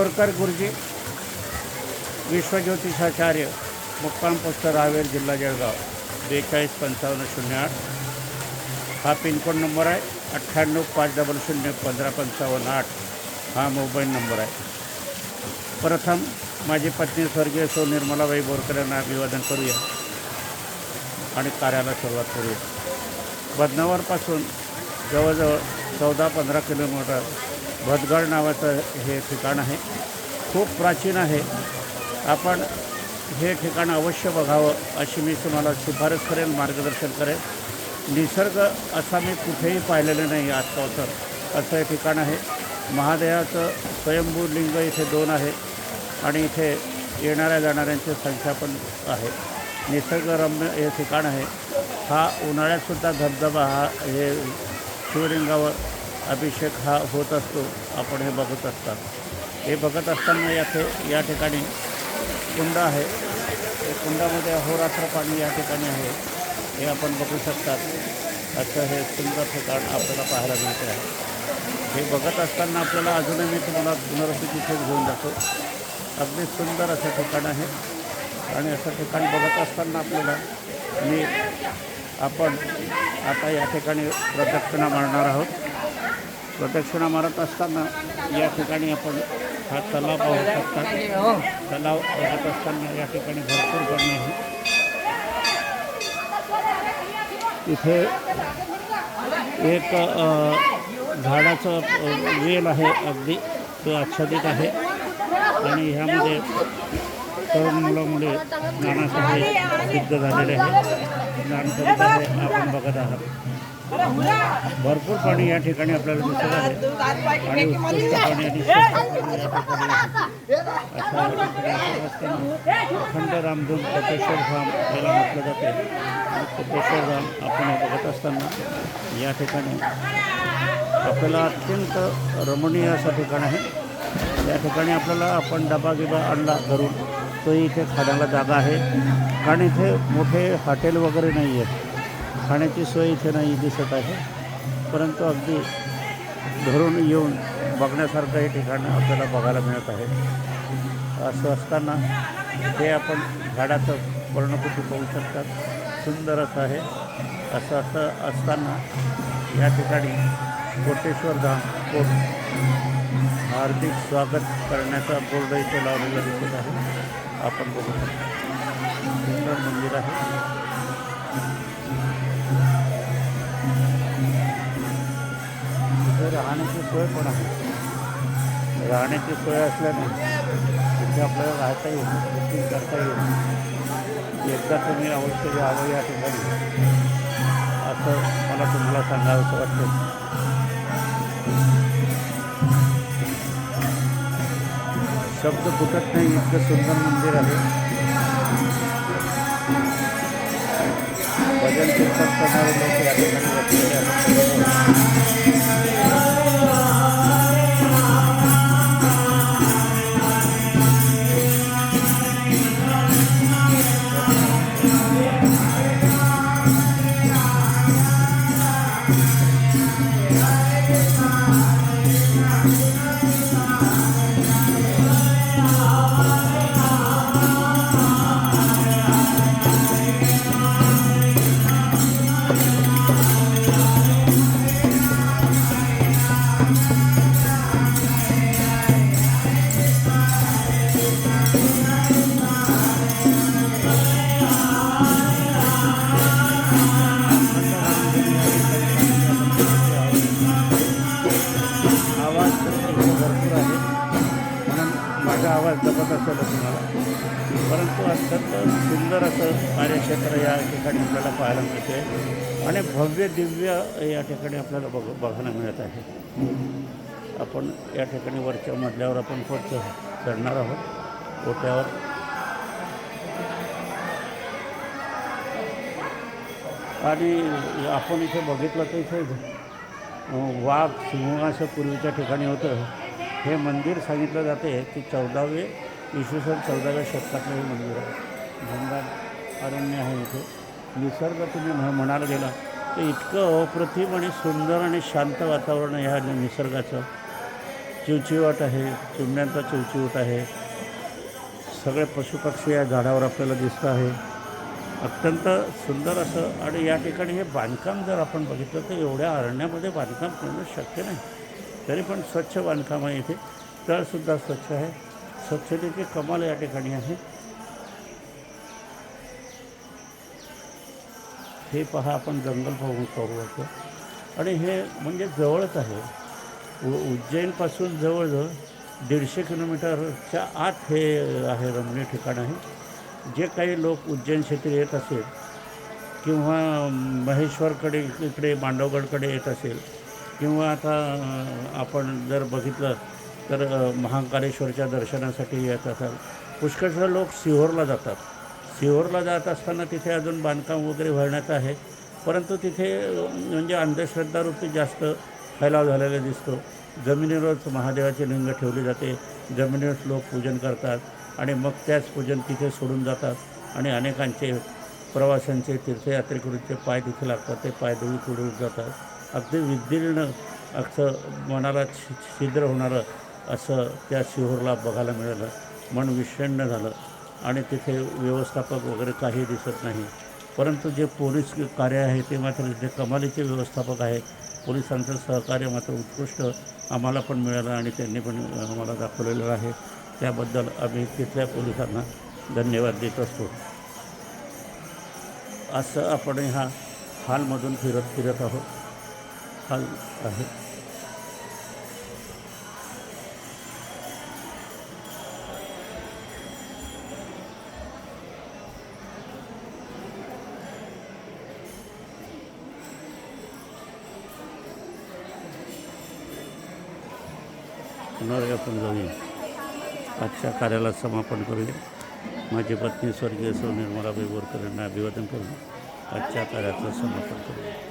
बोरकर गुरुजी विश्वज्योतिषाचार्य मुक्काम पोस्ट रावेर जिल्हा जळगाव. बेचाळीस पंचावन्न शून्य आठ. हा पिनकोड नंबर आहे अठ्ठ्याण्णव पाच डबल शून्य पंधरा पंचावन्न आठ. हा मोबाईल नंबर आहे. प्रथम माझी पत्नी स्वर्गीय सौ निर्मलाबाई बोरकर यांना अभिवादन करूया आणि कार्याला सुरुवात करूया. बदनावरपासून जवळजवळ चौदा पंधरा किलोमीटर भदगड नावाचं हे ठिकाण आहे. खूप प्राचीन आहे. आपण हे ठिकाण अवश्य बघावं अशी मी तुम्हाला शिफारस करेन मार्गदर्शन करेन. निसर्ग असा मी कुठेही पाहिलेलं नाही आजकाल असं हे ठिकाण आहे. महादेवाचं स्वयंभू लिंग इथे दोन आहे आणि इथे येणाऱ्या जाणाऱ्यांची संख्या पण आहे. निसर्गरम्य हे ठिकाण आहे. हा उन्हाळ्यातसुद्धा धबधबा हा हे शिवलिंगावर अभिषेक हा होत असतो आपण हे बघत असतात. हे बघत असताना याथे या ठिकाणी कुंड आहे. हे कुंडामध्ये अहोरात्र पाणी या ठिकाणी आहे. हे आपण बघू शकतात. असं हे सुंदर ठिकाण आपल्याला पाहायला मिळते आहे. हे बघत असताना आपल्याला अजूनही मी तुम्हाला पुनरावृत्ती तिथे घेऊन जातो. अगदी सुंदर असं ठिकाण आहे. आणि असं ठिकाण बघत असताना आपल्याला मी आपण आता या ठिकाणी प्रदक्षिणा मारणार आहोत. प्रदक्षिणा मारत असताना या ठिकाणी आपण हा तलाव पाहू शकता. तलाव बघत असताना या ठिकाणी भरपूर पाणी आहे. इथे एक झाडाचं वेल आहे अगदी. तो आच्छादित आहे. आणि ह्यामध्ये तरुण मुलं मुले स्नानासाठी सिद्ध झालेले आहे स्नान आपण बघत आहात. भरपूर पाणी या ठिकाणी आपल्याला दिसत आहे. आणि उत्कृष्ट पाणी अखंड रामधून कोटेश्वर धाम याला म्हटलं जाते. आणि कोटेश्वर धाम आपण बघत असताना या ठिकाणी आपल्याला अत्यंत रमणीय असं ठिकाण आहे. या ठिकाणी आपल्याला आपण डबा गिबा आणला घरून. तोही इथे खाण्याला जागा आहे. कारण इथे मोठे हॉटेल वगैरे नाही आहेत खाण्याची सोय इथे नाही दिसत आहे. परंतु अगदी घरून येऊन बघण्यासारखं हे ठिकाण आपल्याला बघायला मिळत आहे. असं असताना हे आपण झाडाचं पर्णकुटी पाहू शकतात. सुंदर असं आहे. असं असं असताना या ठिकाणी कोटेश्वर धाम कोट हार्दिक स्वागत करण्याचा बोर्ड इथे लावलेला दिसत आहे. आपण बघू शकतो. सुंदर मंदिर आहे. राहण्याची सोय पण आहे राहण्याची सोय असल्याने तिथे आपल्याला राहता येईल बुकिंग करता येईल. एकदा तुम्ही अवश्य यावं या ठिकाणी. असं मला तुम्हाला सांगावं वाटतं. शब्द फुटत नाही इतकं सुंदर मंदिर आहे. भजन कीर्तन करणारे लोक या ठिकाणी आवाज भरपूर आहे. म्हणून माझा आवाज जपत तुम्हाला. परंतु अत्यंत सुंदर असं कार्यक्षेत्र या ठिकाणी आपल्याला पाहायला मिळते आणि भव्य दिव्य या ठिकाणी आपल्याला बघ बघायला मिळत आहे. आपण या ठिकाणी वरच्या मजल्यावर आपण पोच चढणार आहोत. ओट्यावर आणि आपण इथे बघितलं तर इथे वाघ सिंह असं पूर्वीच्या ठिकाणी होतं. हे मंदिर सांगितलं जाते की चौदावे इसवी सन चौदाव्या शतकातलं हे मंदिर आहे. घनदाट अरण्य आहे इथे. निसर्ग तुम्ही म्ह म्हणायला गेला तर इतकं अप्रतिम आणि सुंदर आणि शांत वातावरण आहे ह्या निसर्गाचं. चिवचिवाट आहे चिमण्यांचा चिवचिवट आहे. सगळे पशुपक्षी या झाडावर आपल्याला दिसतं आहे. अत्यंत सुंदर असं आणि या ठिकाणी हे बांधकाम जर आपण बघितलं तर एवढ्या अरण्यामध्ये बांधकाम करणं शक्य नाही. तरी पण स्वच्छ बांधकाम आहे इथे. तळसुद्धा स्वच्छ आहे. स्वच्छतेची कमाल या ठिकाणी आहे. हे पहा आपण जंगल पाहून करू असं आणि हे म्हणजे जवळच आहे. उ उज्जैनपासून जवळजवळ दीडशे किलोमीटरच्या आत हे आहे रमणीय ठिकाण आहे. जे काही लोक उज्जैन क्षेत्र येत असेल किंवा महेश्वरकडे इकडे मांडवगडकडे येत असेल किंवा आता आपण जर बघितलं तर महाकालेश्वरच्या दर्शनासाठी येत असाल. पुष्कळशा लोक सिहोरला जातात. सिहोरला जात असताना तिथे अजून बांधकाम वगैरे भरण्याचं आहे. परंतु तिथे म्हणजे अंधश्रद्धारूपी जास्त फैलाव झालेला दिसतो. जमिनीवरच महादेवाचे लिंग ठेवले जाते. जमिनीवरच लोक पूजन करतात आणि मग त्याच पूजन तिथे सोडून जातात आणि अनेकांचे प्रवाशांचे तीर्थयात्रेकरूंचे पाय तिथे लागतात. ते पाय धुळी पुढे जातात अगदी विदीर्ण असं मनाला छिद्र होणारं असं त्या शिहोरला बघायला मिळालं. मन विषण्ण झालं आणि तिथे व्यवस्थापक वगैरे काही दिसत नाही. परंतु जे पोलीस कार्य आहे ते मात्र जे कमालीचे व्यवस्थापक आहेत पोलिसांचं सहकार्य मात्र उत्कृष्ट आम्हाला पण मिळालं आणि त्यांनी पण आम्हाला दाखवलेलं आहे. त्याबद्दल आम्ही तिथल्या पोलिसांना धन्यवाद देत असतो. असं आपण ह्या हॉलमधून फिरत फिरत आहोत. हॉल आहे. पुनर्वे आपण जाऊया. आजच्या कार्याला समापन करूया. माझी पत्नी स्वर्गीय सौ निर्मलाबाई बोरकर यांना अभिवादन करून आजच्या कार्याचं समापन करूया.